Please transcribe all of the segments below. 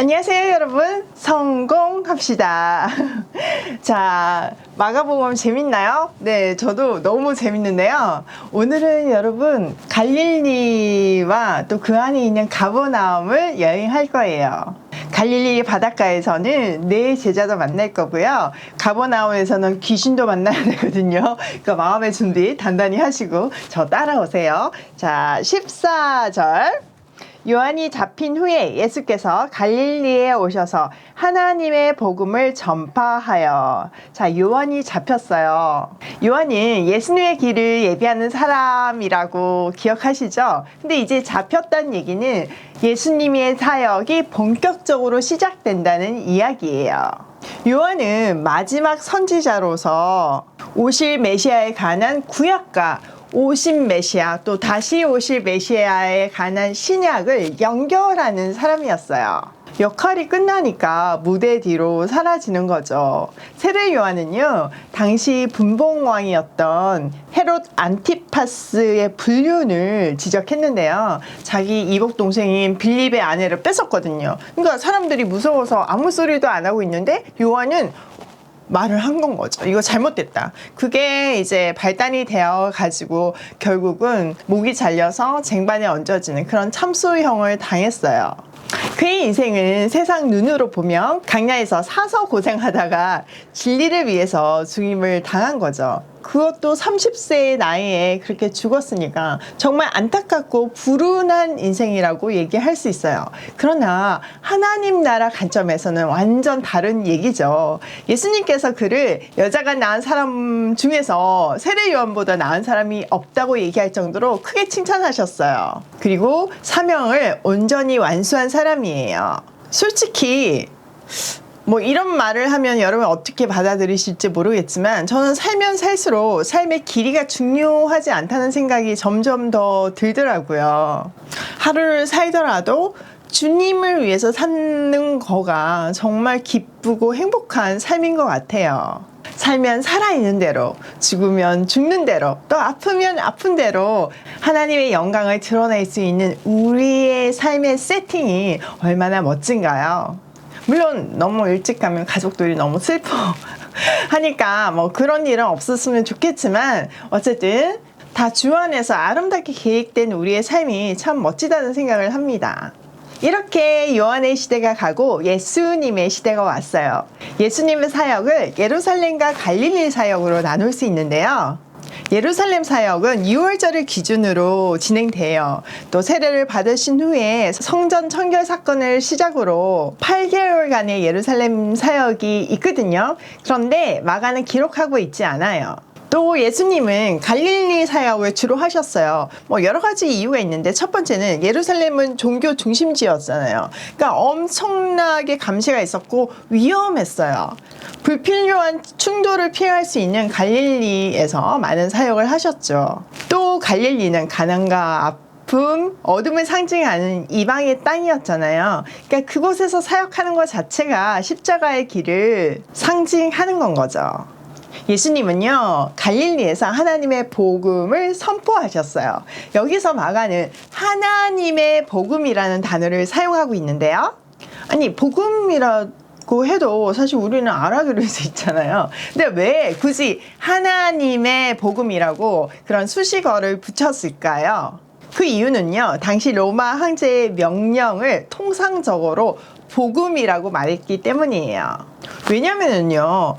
안녕하세요, 여러분. 성공합시다. 자, 마가복음 재밌나요? 네, 저도 너무 재밌는데요. 오늘은 여러분 갈릴리와 또 그 안에 있는 가버나움을 여행할 거예요. 갈릴리 바닷가에서는 네 제자도 만날 거고요. 가버나움에서는 귀신도 만나야 되거든요. 그러니까 마음의 준비 단단히 하시고 저 따라오세요. 자, 14절. 요한이 잡힌 후에 예수께서 갈릴리에 오셔서 하나님의 복음을 전파하여 자 요한이 잡혔어요. 요한은 예수님의 길을 예비하는 사람이라고 기억하시죠? 근데 이제 잡혔다는 얘기는 예수님의 사역이 본격적으로 시작된다는 이야기예요. 요한은 마지막 선지자로서 오실 메시아에 관한 구약과 오신 메시아 또 다시 오실 메시아에 관한 신약을 연결하는 사람이었어요. 역할이 끝나니까 무대 뒤로 사라지는 거죠. 세례 요한은요, 당시 분봉왕이었던 헤롯 안티파스의 불륜을 지적했는데요. 자기 이복 동생인 빌립의 아내를 뺏었거든요. 그러니까 사람들이 무서워서 아무 소리도 안 하고 있는데 요한은 말을 한 건 거죠. 이거 잘못됐다. 그게 이제 발단이 되어 가지고 결국은 목이 잘려서 쟁반에 얹어지는 그런 참수형을 당했어요. 그의 인생은 세상 눈으로 보면 강야에서 사서 고생하다가 진리를 위해서 죽임을 당한 거죠. 그것도 30세의 나이에 그렇게 죽었으니까 정말 안타깝고 불운한 인생이라고 얘기할 수 있어요. 그러나 하나님 나라 관점에서는 완전 다른 얘기죠. 예수님께서 그를 여자가 낳은 사람 중에서 세례 요한보다 나은 사람이 없다고 얘기할 정도로 크게 칭찬하셨어요. 그리고 사명을 온전히 완수한 사람이에요. 솔직히 뭐 이런 말을 하면 여러분 어떻게 받아들이실지 모르겠지만 저는 살면 살수록 삶의 길이가 중요하지 않다는 생각이 점점 더 들더라고요. 하루를 살더라도 주님을 위해서 사는 거가 정말 기쁘고 행복한 삶인 것 같아요. 살면 살아있는 대로, 죽으면 죽는 대로, 또 아프면 아픈 대로 하나님의 영광을 드러낼 수 있는 우리의 삶의 세팅이 얼마나 멋진가요? 물론 너무 일찍 가면 가족들이 너무 슬퍼 하니까 뭐 그런 일은 없었으면 좋겠지만 어쨌든 다 주 안에서 아름답게 계획된 우리의 삶이 참 멋지다는 생각을 합니다. 이렇게 요한의 시대가 가고 예수님의 시대가 왔어요. 예수님의 사역을 예루살렘과 갈릴리 사역으로 나눌 수 있는데요. 예루살렘 사역은 6월절을 기준으로 진행돼요. 또 세례를 받으신 후에 성전 청결 사건을 시작으로 8개월간의 예루살렘 사역이 있거든요. 그런데 마가는 기록하고 있지 않아요. 또 예수님은 갈릴리 사역을 주로 하셨어요. 뭐 여러 가지 이유가 있는데 첫 번째는 예루살렘은 종교 중심지였잖아요. 그러니까 엄청나게 감시가 있었고 위험했어요. 불필요한 충돌을 피할 수 있는 갈릴리에서 많은 사역을 하셨죠. 또 갈릴리는 가난과 아픔, 어둠을 상징하는 이방의 땅이었잖아요. 그러니까 그곳에서 사역하는 것 자체가 십자가의 길을 상징하는 건 거죠. 예수님은요, 갈릴리에서 하나님의 복음을 선포하셨어요. 여기서 마가는 하나님의 복음이라는 단어를 사용하고 있는데요. 아니, 복음이라 고 해도 사실 우리는 알아들을 수 있잖아요. 근데 왜 굳이 하나님의 복음이라고 그런 수식어를 붙였을까요? 그 이유는요, 당시 로마 황제의 명령을 통상적으로 복음이라고 말했기 때문이에요. 왜냐면은요,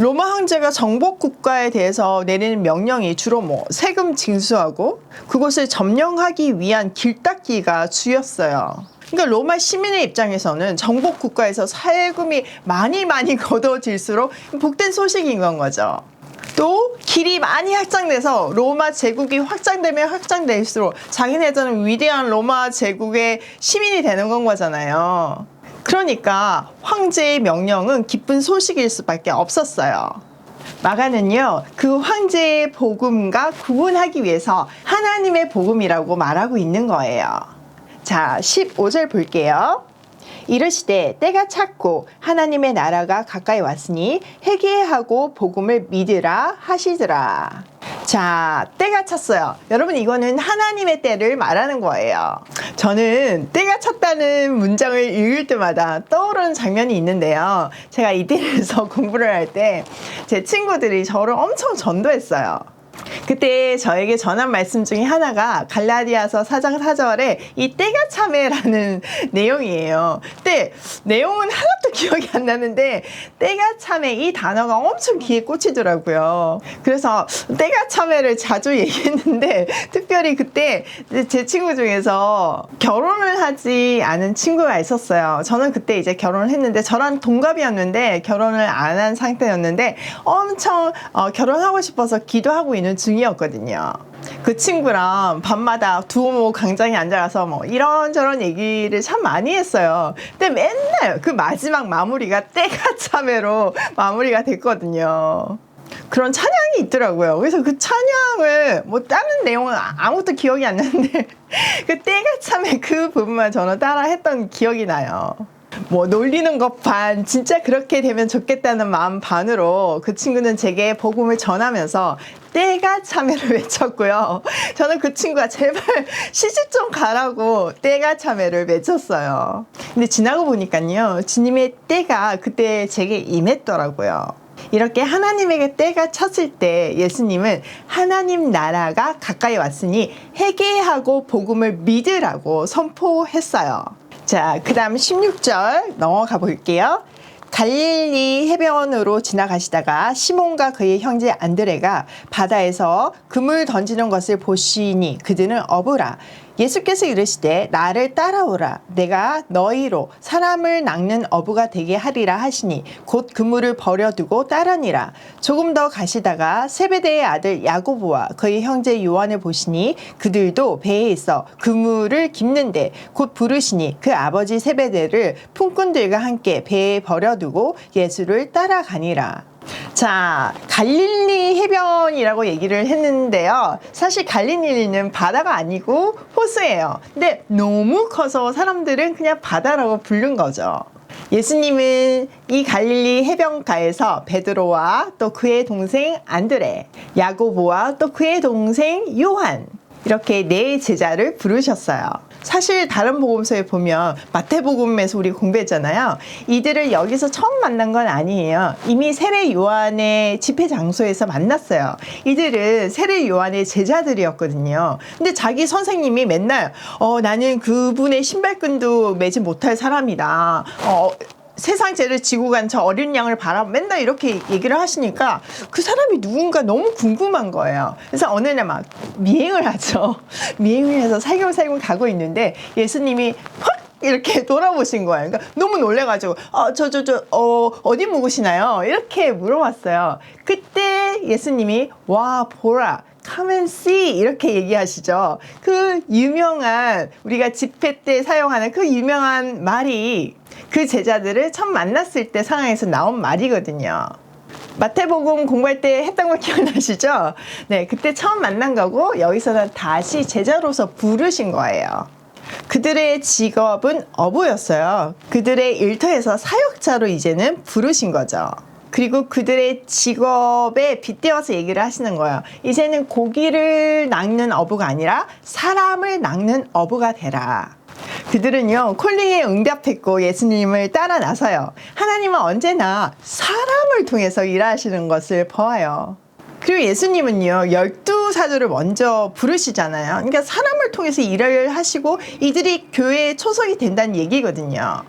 로마 황제가 정복 국가에 대해서 내리는 명령이 주로 뭐 세금 징수하고 그곳을 점령하기 위한 길닦기가 주였어요. 그러니까 로마 시민의 입장에서는 정복 국가에서 세금이 많이 많이 거둬질수록 복된 소식인 건 거죠. 또 길이 많이 확장돼서 로마 제국이 확장되면 확장될수록 자기네들은 위대한 로마 제국의 시민이 되는 건 거잖아요. 그러니까 황제의 명령은 기쁜 소식일 수밖에 없었어요. 마가는요, 그 황제의 복음과 구분하기 위해서 하나님의 복음이라고 말하고 있는 거예요. 자, 15절 볼게요. 이르시되 때가 찼고 하나님의 나라가 가까이 왔으니 회개하고 복음을 믿으라 하시더라. 자, 때가 찼어요. 여러분, 이거는 하나님의 때를 말하는 거예요. 저는 때가 찼다는 문장을 읽을 때마다 떠오르는 장면이 있는데요. 제가 이태리에서 공부를 할 때 제 친구들이 저를 엄청 전도했어요. 그때 저에게 전한 말씀 중에 하나가 갈라디아서 4장 4절에 이 때가 참에라는 내용이에요. 근데 내용은 하나도 기억이 안 나는데 때가 참에 이 단어가 엄청 귀에 꽂히더라고요. 그래서 때가 참에를 자주 얘기했는데 특별히 그때 제 친구 중에서 결혼을 하지 않은 친구가 있었어요. 저는 그때 이제 결혼을 했는데 저랑 동갑이었는데 결혼을 안 한 상태였는데 엄청 어, 결혼하고 싶어서 기도하고 있는 중이었거든요. 그 친구랑 밤마다 두오모 광장에 앉아서 뭐 이런저런 얘기를 참 많이 했어요. 근데 맨날 그 마지막 마무리가 때가 참회로 마무리가 됐거든요. 그런 찬양이 있더라고요. 그래서 그 찬양을 뭐 다른 내용은 아- 아무것도 기억이 안 나는데 그 때가 참에 그 부분만 저는 따라 했던 기억이 나요. 뭐 놀리는 것 반, 진짜 그렇게 되면 좋겠다는 마음 반으로 그 친구는 제게 복음을 전하면서 때가 참회를 외쳤고요. 저는 그 친구가 제발 시집 좀 가라고 때가 참회를 외쳤어요. 근데 지나고 보니까요. 주님의 때가 그때 제게 임했더라고요. 이렇게 하나님에게 때가 찼을 때 예수님은 하나님 나라가 가까이 왔으니 회개하고 복음을 믿으라고 선포했어요. 자, 그 다음 16절 넘어가 볼게요. 갈릴리 해변으로 지나가시다가 시몬과 그의 형제 안드레가 바다에서 그물 던지는 것을 보시니 그들은 어부라 예수께서 이르시되 나를 따라오라. 내가 너희로 사람을 낚는 어부가 되게 하리라 하시니 곧 그물을 버려두고 따르니라. 조금 더 가시다가 세베대의 아들 야고보와 그의 형제 요한을 보시니 그들도 배에 있어 그물을 깁는데 곧 부르시니 그 아버지 세베대를 품꾼들과 함께 배에 버려두고 예수를 따라가니라 자, 갈릴리 해변이라고 얘기를 했는데요. 사실 갈릴리는 바다가 아니고 호수예요. 근데 너무 커서 사람들은 그냥 바다라고 부른 거죠. 예수님은 이 갈릴리 해변가에서 베드로와 또 그의 동생 안드레, 야고보와 또 그의 동생 요한 이렇게 네 제자를 부르셨어요. 사실 다른 복음서에 보면 마태복음에서 우리 공부했잖아요. 이들을 여기서 처음 만난 건 아니에요. 이미 세례 요한의 집회 장소에서 만났어요. 이들은 세례 요한의 제자들이었거든요. 근데 자기 선생님이 맨날 어 나는 그분의 신발끈도 매지 못할 사람이다. 어 세상 죄를 지고 간 저 어린 양을 바라 맨날 이렇게 얘기를 하시니까 그 사람이 누군가 너무 궁금한 거예요. 그래서 어느 날 막 미행을 하죠. 미행을 해서 살금살금 가고 있는데 예수님이 확 이렇게 돌아보신 거예요. 그러니까 너무 놀래가지고 어, 저, 저, 저, 어, 어디 묵으시나요? 이렇게 물어봤어요. 그때 예수님이 와, 보라. Come and see 이렇게 얘기하시죠. 그 유명한 우리가 집회 때 사용하는 그 유명한 말이 그 제자들을 처음 만났을 때 상황에서 나온 말이거든요. 마태복음 공부할 때 했던 거 기억나시죠? 네, 그때 처음 만난 거고 여기서는 다시 제자로서 부르신 거예요. 그들의 직업은 어부였어요. 그들의 일터에서 사역자로 이제는 부르신 거죠. 그리고 그들의 직업에 빗대어서 얘기를 하시는 거예요. 이제는 고기를 낚는 어부가 아니라 사람을 낚는 어부가 되라. 그들은요, 콜링에 응답했고 예수님을 따라 나서요. 하나님은 언제나 사람을 통해서 일하시는 것을 보아요. 그리고 예수님은요, 열두 사도를 먼저 부르시잖아요. 그러니까 사람을 통해서 일을 하시고 이들이 교회에 초석이 된다는 얘기거든요.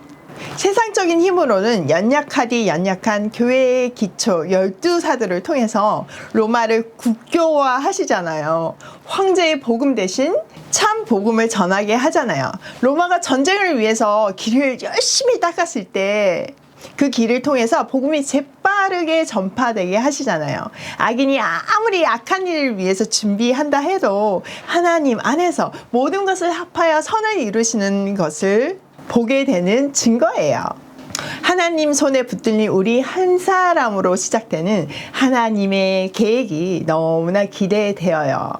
세상적인 힘으로는 연약하디 연약한 교회의 기초 열두 사도를 통해서 로마를 국교화 하시잖아요. 황제의 복음 대신 참 복음을 전하게 하잖아요. 로마가 전쟁을 위해서 길을 열심히 닦았을 때 그 길을 통해서 복음이 재빠르게 전파되게 하시잖아요. 악인이 아무리 악한 일을 위해서 준비한다 해도 하나님 안에서 모든 것을 합하여 선을 이루시는 것을 보게 되는 증거예요. 하나님 손에 붙들린 우리 한 사람으로 시작되는 하나님의 계획이 너무나 기대되어요.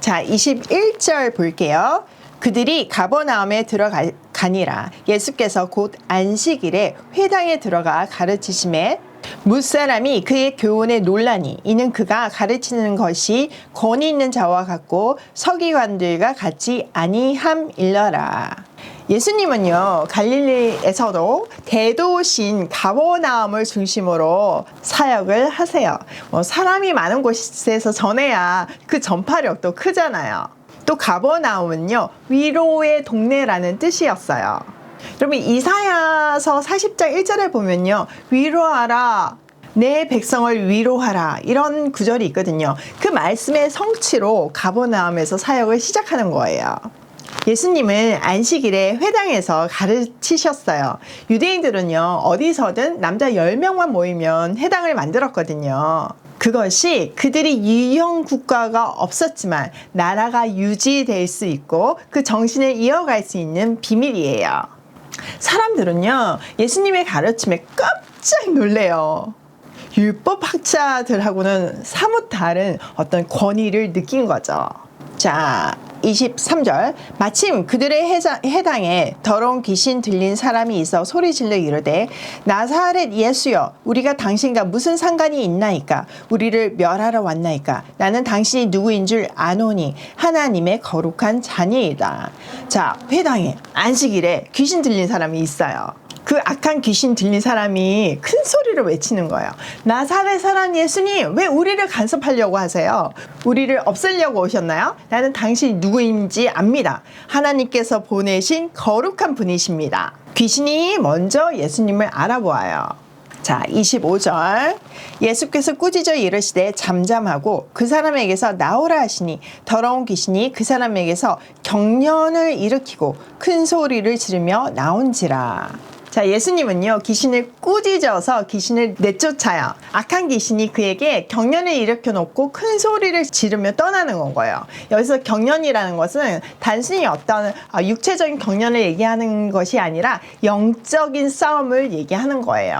자, 21절 볼게요. 그들이 가버나움에 들어가니라 예수께서 곧 안식일에 회당에 들어가 가르치심에 무사람이 그의 교훈에 논란이 이는 그가 가르치는 것이 권위 있는 자와 같고 서기관들과 같이 아니함일러라. 예수님은요 갈릴리에서도 대도시인 가버나움을 중심으로 사역을 하세요. 뭐 사람이 많은 곳에서 전해야 그 전파력도 크잖아요. 또 가버나움은요 위로의 동네라는 뜻이었어요. 여러분 이사야서 40장 1절에 보면요 위로하라 내 백성을 위로하라 이런 구절이 있거든요. 그 말씀의 성취로 가버나움에서 사역을 시작하는 거예요. 예수님은 안식일에 회당에서 가르치셨어요. 유대인들은요, 어디서든 남자 10명만 모이면 회당을 만들었거든요. 그것이 그들이 유형 국가가 없었지만 나라가 유지될 수 있고 그 정신을 이어갈 수 있는 비밀이에요. 사람들은요, 예수님의 가르침에 깜짝 놀래요. 율법 학자들하고는 사뭇 다른 어떤 권위를 느낀 거죠. 자, 23절. 마침 그들의 해당에 더러운 귀신 들린 사람이 있어 소리 질러 이르되 나사렛 예수여 우리가 당신과 무슨 상관이 있나이까? 우리를 멸하러 왔나이까? 나는 당신이 누구인 줄 아노니 하나님의 거룩한 자녀이다. 자 회당에 안식일에 귀신 들린 사람이 있어요 그 악한 귀신 들린 사람이 큰 소리로 외치는 거예요. 나사렛 사람 예수님, 왜 우리를 간섭하려고 하세요? 우리를 없애려고 오셨나요? 나는 당신이 누구인지 압니다. 하나님께서 보내신 거룩한 분이십니다. 귀신이 먼저 예수님을 알아보아요. 자, 25절. 예수께서 꾸짖어 이르시되 잠잠하고 그 사람에게서 나오라 하시니 더러운 귀신이 그 사람에게서 경련을 일으키고 큰 소리를 지르며 나온지라. 자, 예수님은요, 귀신을 꾸짖어서 귀신을 내쫓아요. 악한 귀신이 그에게 경련을 일으켜 놓고 큰 소리를 지르며 떠나는 건 거예요. 여기서 경련이라는 것은 단순히 어떤 아, 육체적인 경련을 얘기하는 것이 아니라 영적인 싸움을 얘기하는 거예요.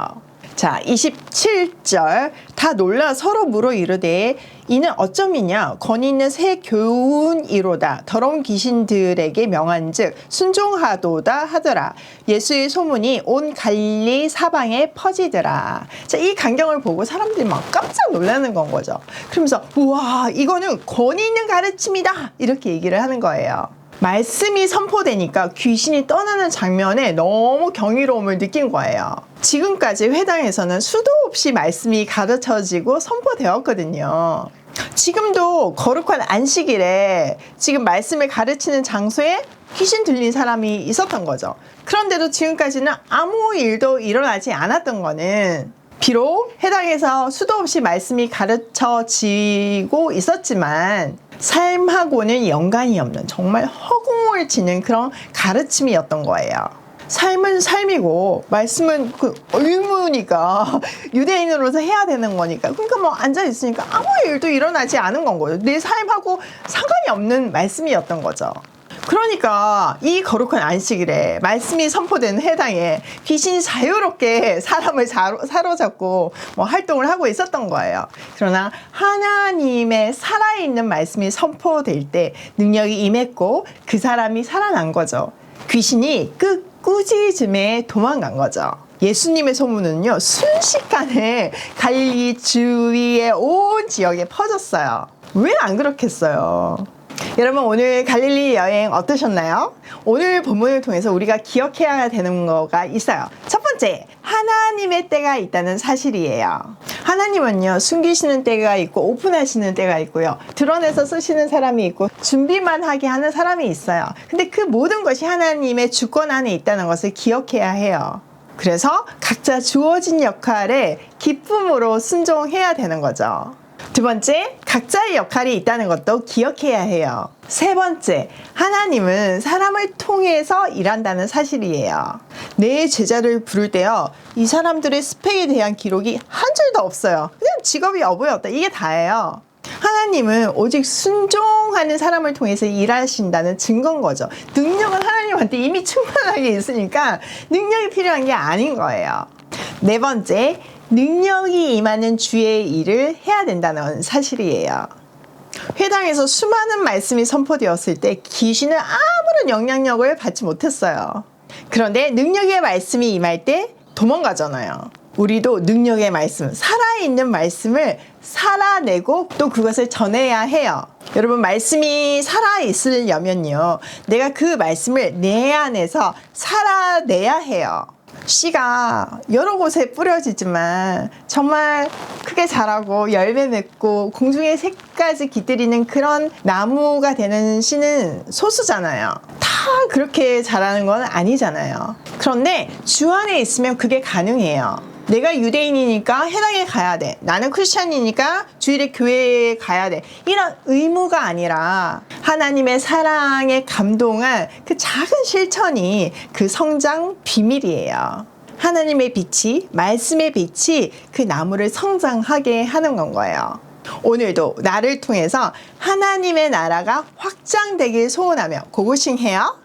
자, 27절. 다 놀라 서로 물어 이르되 이는 어쩜이냐? 권위 있는 새 교훈이로다. 더러운 귀신들에게 명한즉 순종하도다 하더라. 예수의 소문이 온 갈리 사방에 퍼지더라. 자, 이 강경을 보고 사람들이 막 깜짝 놀라는 건 거죠. 그러면서 우와 이거는 권위 있는 가르침이다. 이렇게 얘기를 하는 거예요 말씀이 선포되니까 귀신이 떠나는 장면에 너무 경이로움을 느낀 거예요. 지금까지 회당에서는 수도 없이 말씀이 가르쳐지고 선포되었거든요. 지금도 거룩한 안식일에 지금 말씀을 가르치는 장소에 귀신 들린 사람이 있었던 거죠. 그런데도 지금까지는 아무 일도 일어나지 않았던 거는 비록 해당에서 수도 없이 말씀이 가르쳐지고 있었지만 삶하고는 연관이 없는 정말 허공을 치는 그런 가르침이었던 거예요. 삶은 삶이고 말씀은 그 의무니까 유대인으로서 해야 되는 거니까 그러니까 뭐 앉아 있으니까 아무 일도 일어나지 않은 건 거죠. 내 삶하고 상관이 없는 말씀이었던 거죠. 그러니까 이 거룩한 안식일에 말씀이 선포된 해당에 귀신이 자유롭게 사람을 사로잡고 뭐 활동을 하고 있었던 거예요. 그러나 하나님의 살아있는 말씀이 선포될 때 능력이 임했고 그 사람이 살아난 거죠. 귀신이 끝 꾸짖음에 도망간 거죠. 예수님의 소문은요, 순식간에 갈리 주위의 온 지역에 퍼졌어요. 왜 안 그렇겠어요? 여러분 오늘 갈릴리 여행 어떠셨나요? 오늘 본문을 통해서 우리가 기억해야 되는 거가 있어요. 첫 번째, 하나님의 때가 있다는 사실이에요. 하나님은요, 숨기시는 때가 있고, 오픈하시는 때가 있고요. 드러내서 쓰시는 사람이 있고, 준비만 하게 하는 사람이 있어요. 근데 그 모든 것이 하나님의 주권 안에 있다는 것을 기억해야 해요. 그래서 각자 주어진 역할에 기쁨으로 순종해야 되는 거죠. 두 번째, 각자의 역할이 있다는 것도 기억해야 해요. 세 번째, 하나님은 사람을 통해서 일한다는 사실이에요. 내 제자를 부를 때요, 이 사람들의 스펙에 대한 기록이 한 줄도 없어요. 그냥 직업이 어부였다. 이게 다예요. 하나님은 오직 순종하는 사람을 통해서 일하신다는 증거인 거죠. 능력은 하나님한테 이미 충분하게 있으니까 능력이 필요한 게 아닌 거예요. 네 번째, 능력이 임하는 주의 일을 해야 된다는 사실이에요. 회당에서 수많은 말씀이 선포되었을 때 귀신은 아무런 영향력을 받지 못했어요. 그런데 능력의 말씀이 임할 때 도망가잖아요. 우리도 능력의 말씀, 살아있는 말씀을 살아내고 또 그것을 전해야 해요. 여러분, 말씀이 살아있으려면요. 내가 그 말씀을 내 안에서 살아내야 해요. 씨가 여러 곳에 뿌려지지만 정말 크게 자라고 열매 맺고 공중의 새까지 깃들이는 그런 나무가 되는 씨는 소수잖아요. 다 그렇게 자라는 건 아니잖아요. 그런데 주 안에 있으면 그게 가능해요. 내가 유대인이니까 해당에 가야 돼. 나는 크리스천이니까 주일에 교회에 가야 돼. 이런 의무가 아니라 하나님의 사랑에 감동한 그 작은 실천이 그 성장 비밀이에요. 하나님의 빛이, 말씀의 빛이 그 나무를 성장하게 하는 건 거예요. 오늘도 나를 통해서 하나님의 나라가 확장되길 소원하며 고고싱 해요.